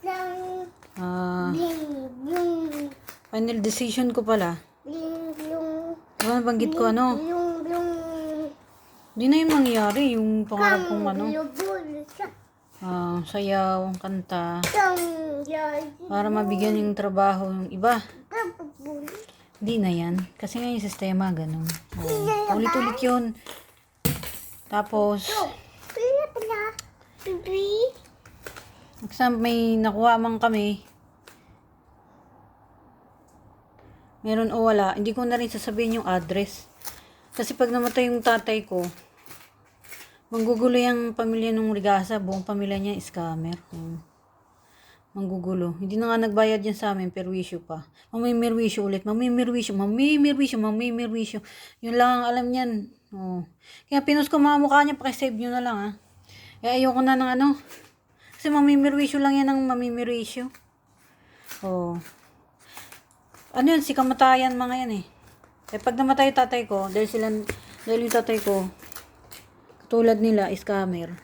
Lang, ah, final decision ko pala. Diba nabanggit ko ano? Hindi na yun mangyari yung pangarap kong ano. ah, sayaw, kanta. Para mabigyan yung trabaho yung iba. Hindi na yan. Kasi nga yung sistema, ganun. Oh, ulit-ulit yun. Tapos, Exam, may nakuha man kami. Meron o wala. Hindi ko na rin sasabihin yung address. Kasi pag namatay yung tatay ko, manggugulo yung pamilya ng Rigasa. Buong pamilya niya scammer. Hmm. Manggugulo. Hindi na nga nagbayad yan sa amin, perwisyo pa. Mamimirwisyo ulit. Mamimirwisyo, mamimirwisyo, mamimirwisyo. Yun lang ang alam niyan. Oh. Kaya pinost ko mga mukha niya, pakisave nyo na lang ha. Eh ayoko na ng ano. Kasi mamimirwisyo lang yan ng mamimirwisyo. Oh. Ano yun, si kamatayan mga yan eh. Eh pag namatay tatay ko, dahil sila, dahil yung tatay ko, katulad nila, scammer.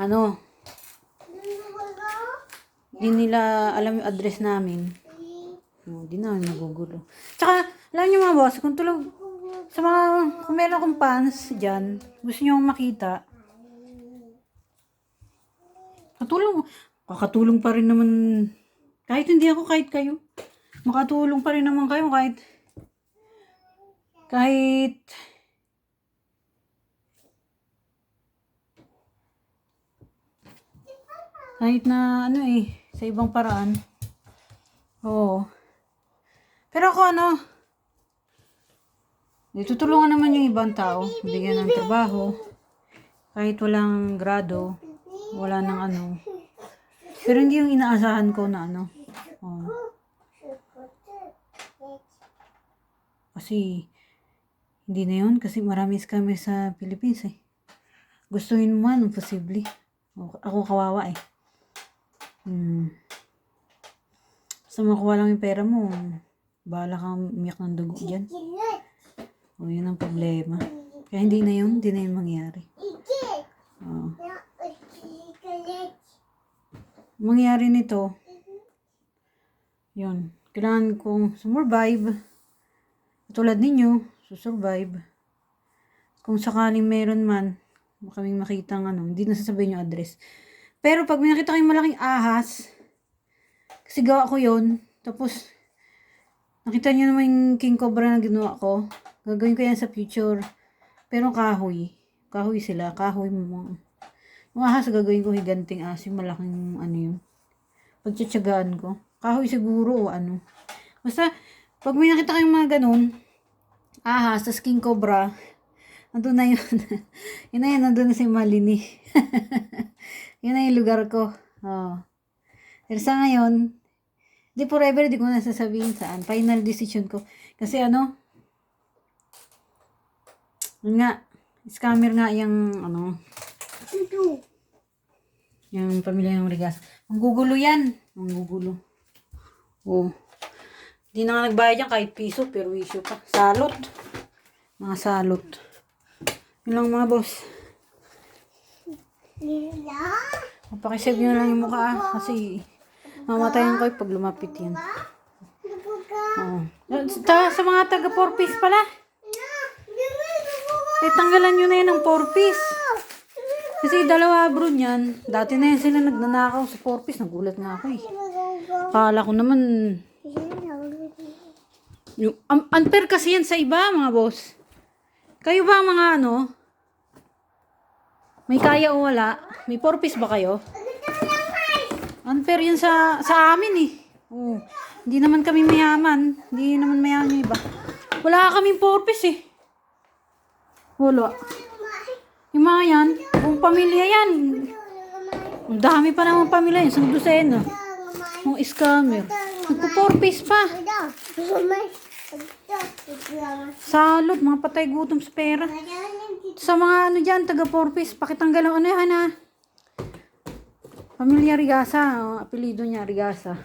Ano, hindi nila alam yung address namin. Oh, di na nagugulo. Tsaka, alam niyo mga boss, kung tulog, meron akong fans dyan, gusto niyo makita, katulong, kakatulong pa rin naman, kahit hindi ako, kahit kayo, makatulong pa rin naman kayo, kahit, kahit, kahit na, ano eh, sa ibang paraan, oo, pero ako ano, Itutulungan naman yung ibang tao, bigyan ng trabaho, kahit walang grado, wala nang ano. Pero hindi yung inaasahan ko na ano. Oh. Kasi, hindi na yun, kasi marami scammer sa Philippines eh. Gustuhin mo man, posible. Ako kawawa eh. Hmm. Basta makuha lang yung pera mo, bahala kang umiyak ng dugo dyan. O, yun ang problema. Kaya hindi na yun, hindi na yun mangyari. na, kilit, mangyari nito, yun, kailangan kong survive. Tulad ninyo, susurvive. Kung sakaling meron man, kaming makita ng ano, hindi na sasabihin yung address. Pero pag may nakita kayong malaking ahas, kasi gawa ko yun, tapos, nakita niyo naman yung king cobra na ginawa ko, gagawin ko yan sa future. Pero kahoy, kahoy sila, kahoy mo. Mga ahas, gagawin ko higanting asim, malaking ano yun. Pagtsatsagaan ko. Kahoy siguro o ano. Basta, pag may nakita kayong mga ganun, ahas, tas king cobra, nandun na yun. yun na yun, nandun na si Malini. yun na yung lugar ko. Oh. Pero sa ngayon, di forever, di ko na sasabihin saan. Final decision ko. Kasi ano, nga, scammer nga yung ano, yung pamilya ng Rigas. Manggugulo yan. Manggugulo. Oh. Hindi na nga nagbayad yan kahit piso, pero issue pa. Salot. Mga salot. Yun lang mga boss. nila, Mapakisave nyo lang yung mukha ah, kasi mamatayan ko pag lumapit yan. Oh. Ta, sa mga taga 4 piece pala. Eh, tanggalan nyo na yan ng 4 piece. Kasi dalawa bro niyan. Dati na yan sila nagnanakaw sa 4 piece. Nagulat nga ako eh. Kala ko naman Yung, um, unfair kasi yan sa iba, mga boss. Kayo ba mga ano? May kaya o wala? May purpose ba kayo? Unfair yan sa, sa amin eh. Oo. Hindi naman kami mayaman. Hindi naman mayaman yung iba. Wala kaming purpose eh. Wala. Yung mga yan, buong pamilya yan. Ang dami pa naman pamilya yan. Isang dosena. Mga scammer. Nagpo-purpose pa. Salot, mga patay gutom sa pera. Sa mga ano dyan, taga Porpis, pakitanggal ang ano yan ha. Pamilya Rigasa, oh, apelido niya Rigasa.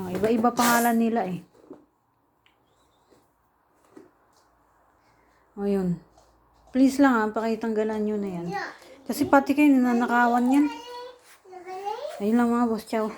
Oh, iba-iba pangalan nila eh. O yun. Please lang ha, pakitanggalan nyo na yan. Kasi pati kayo, ninanakawan yan. Ayun lang mga boss, ciao.